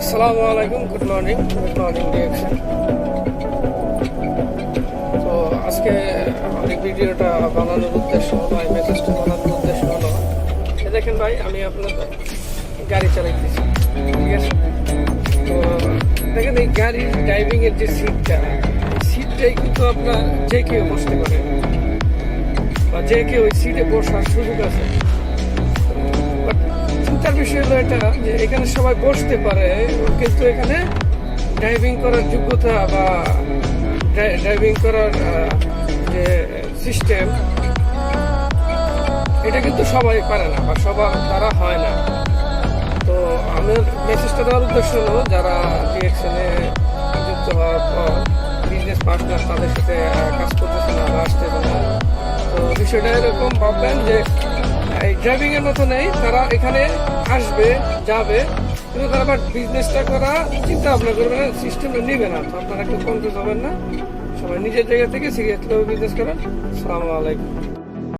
আসসালামু আলাইকুম, good morning good morning direction তো আজকে আমি ভিডিওটা বানানোর উদ্দেশ্য বা এই মেসেজটা বানানোর উদ্দেশ্য হলো দেখেন ভাই, আমি আপনার গাড়ি চালাইতেছি, ঠিক আছে? তো দেখেন এই গাড়ির ড্রাইভিংয়ের যে সিটটা সিটটাই কিন্তু আপনার যে কেউ বসতে পারে, বা যে কেউ ওই সিটে বসার সুযোগ আছে। চিন্তার বিষয় হলো এটা যে এখানে সবাই বসতে পারে, কিন্তু এখানে ড্রাইভিং করার যোগ্যতা বা ড্রাইভিং করার যে সিস্টেম এটা কিন্তু সবাই পারে না বা সবার দ্বারা হয় না। তো আমার মেসেজটা দেওয়ার উদ্দেশ্য হলো, যারা ডিএকশনে যুক্ত হওয়ার পর বিজনেস পার্টনার তাদের সাথে কাজ করতেছে না বা আসতেছে না তো বিষয়টা এরকম ভাববেন যে, এই ড্রাইভিং এর মতো নেই, তারা এখানে আসবে, যাবে, কিন্তু তারা আবার বিজনেসটা করা চিন্তা ভাবনা করবে না সিস্টেমটা নিবে না। আপনারা একটু কনফিউজ হবেন না। সবাই নিজের জায়গা থেকে সিরিয়াসভাবে বিজনেস করেন। আসসালামু আলাইকুম।